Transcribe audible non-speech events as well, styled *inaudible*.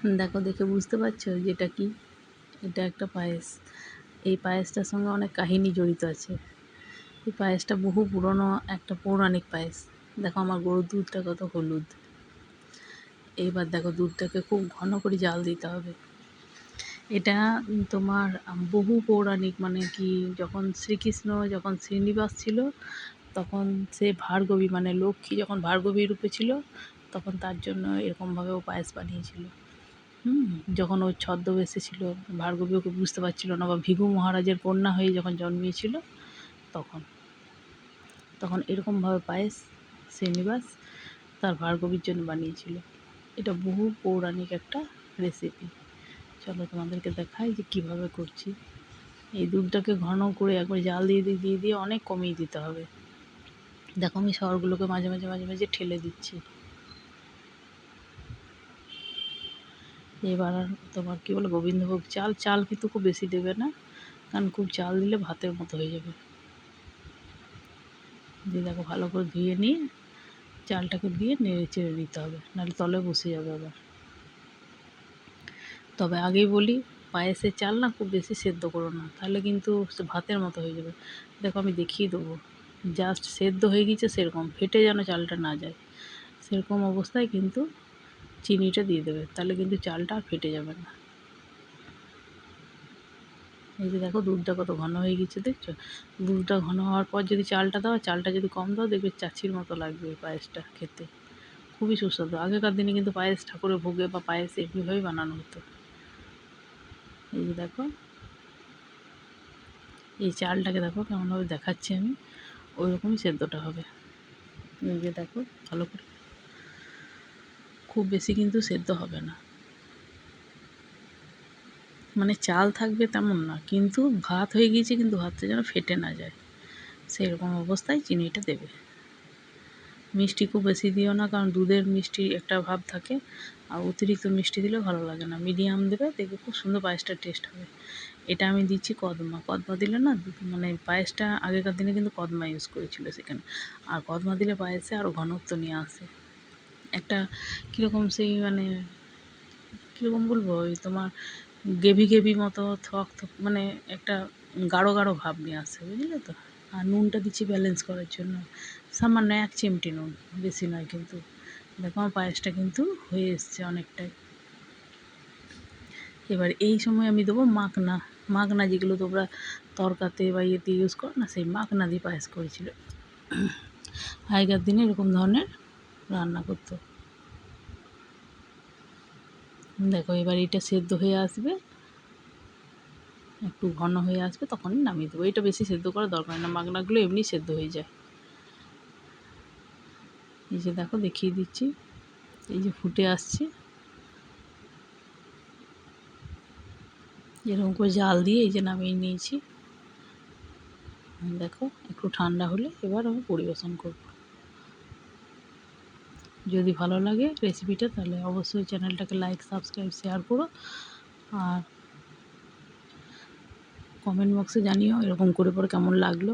*laughs* দেখো, দেখে বুঝতে পারছ যে এটা কি? এটা একটা পায়েস। এই পায়েসটার সঙ্গে অনেক কাহিনী জড়িত আছে। এই পায়েসটা বহু পুরনো একটা পৌরাণিক পায়েস। দেখো, আমার গরুর দুধটা কত হলুদ। এইবার দেখো, দুধটাকে খুব ঘন করে জাল দিতে হবে। এটা তোমার বহু পৌরাণিক মানে কি, যখন শ্রীকৃষ্ণ যখন শ্রীনিবাস ছিল, তখন সে ভার্গবী মানে লক্ষ্মী যখন ভার্গবী রূপে ছিল, তখন তার জন্য এরকমভাবে ও পায়েস বানিয়েছিল। হুম। যখন ও ছদ্মবেশে ছিল ভার্গবী ওকে বুঝতে পারছিল না, বা ভিগু মহারাজের কন্যা হয়ে যখন জন্মিয়েছিল, তখন। তখন এরকমভাবে পায়েস, শ্রীনিবাস তার ভার্গবীর জন্য বানিয়েছিল। এটা বহু পৌরাণিক একটা রেসিপি চলো তোমাদেরকে দেখাই যে কীভাবে করছি। এই দুধটাকে ঘন করে একবার জাল দিয়ে দিয়ে দিয়ে দিয়ে অনেক কমিয়ে দিতে হবে। দেখো আমি শহরগুলোকে মাঝে মাঝে মাঝে মাঝে ঠেলে দিচ্ছি। এবার তোমার কী বলে গোবিন্দভোগ চাল চাল কিন্তু খুব বেশি দেবে না, কারণ খুব চাল দিলে ভাতের মতো হয়ে যাবে। দিয়ে দেখো ভালো করে ধুয়ে নিয়ে চালটাকে দিয়ে নেড়ে চেড়ে নিতে হবে, নাহলে তলে বসে যাবে আবার। তবে আগেই বলি, পায়েসের চাল না খুব বেশি সেদ্ধ করো না, তাহলে কিন্তু ভাতের মতো হয়ে যাবে। দেখো আমি দেখিয়ে দেবো জাস্ট সেদ্ধ হয়ে গিয়েছে সেরকম, ফেটে যেন চালটা না যায়। সেরকম অবস্থায় কিন্তু চিনিটা দিয়ে দেবে, তাহলে কিন্তু চালটা আর ফেটে যাবে না। এই যে দেখো দুধটা কত ঘন হয়ে গেছে, দেখছ? দুধটা ঘন হওয়ার পর যদি চালটা দাও, চালটা যদি কম দাও, দেখবে চাচির মতো লাগবে পায়েসটা খেতে। খুবই সুস্বাদু। আগেকার দিনে কিন্তু পায়েস ঠাকুরের ভোগে বা পায়েস এমনিভাবেই বানানো হতো। এই যে দেখো, এই চালটাকে দেখো কেমনভাবে দেখাচ্ছি আমি ওই রকমই সেদ্ধটা হবে। এই যে দেখো, ভালো করে খুব বেশি কিন্তু সেদ্ধ হবে না। মানে চাল থাকবে তেমন না, কিন্তু ভাত হয়ে গিয়েছে কিন্তু ভাতটা যেন ফেটে না যায়। সেই রকম অবস্থায় চিনিটা দেবে। মিষ্টি খুব বেশি দিও না, কারণ দুধের মিষ্টি একটা ভাব থাকে, আর অতিরিক্ত মিষ্টি দিলে ভালো লাগে না। মিডিয়াম দেবে, দেখবে খুব সুন্দর পায়েসটা টেস্ট হবে। এটা আমি দিচ্ছি কদমা। কদমা দিলে না মানে পায়েসটা আগেকার দিনে কিন্তু কদমা ইউজ করেছিল সেখানে। আর কদমা দিলে পায়েসে আরও ঘনত্ব নিয়ে আসে। একটা কীরকম সেই মানে কীরকম বলব? ওই তোমার গেভি গেভি মতো থক থক মানে একটা গাঢ় গাঢ় ভাব নিয়ে আসে, বুঝলে তো? আর নুনটা দিচ্ছি ব্যালেন্স করার জন্য। সামান্য এক চিমটি নুন, বেশি নয় কিন্তু। দেখো আমার পায়েসটা কিন্তু হয়ে এসছে অনেকটাই। এবার এই সময় আমি দেবো মাখনা। মাখনা যেগুলো তোমরা তরকাতে বা ইয়েতে ইউজ করো না, সেই মাখনা দিয়ে পায়েস করেছিল। আগেকার দিনে এরকম ধরনের রান্না করতো। দেখো এবার এটা সেদ্ধ হয়ে আসবে। একটু ঘন হয়ে আসবে তখনই নামিয়ে দেবো। এটা বেশি সেদ্ধ করার দরকার না মাগনাগুলো এমনি সেদ্ধ হয়ে যায়। এই যে দেখো, দেখিয়ে দিচ্ছি। এই যে ফুটে আসছে। এরকম করে জাল দিয়ে এই যে নামিয়ে নিয়েছি। দেখো, একটু ঠান্ডা হলে এবার আমি পরিবেশন করব। যদি ভালো লাগে রেসিপিটা তাহলে অবশ্যই চ্যানেলটাকে লাইক সাবস্ক্রাইব শেয়ার করো। আর কমেন্ট বক্সে জানিও এরকম করে পরে কেমন লাগল।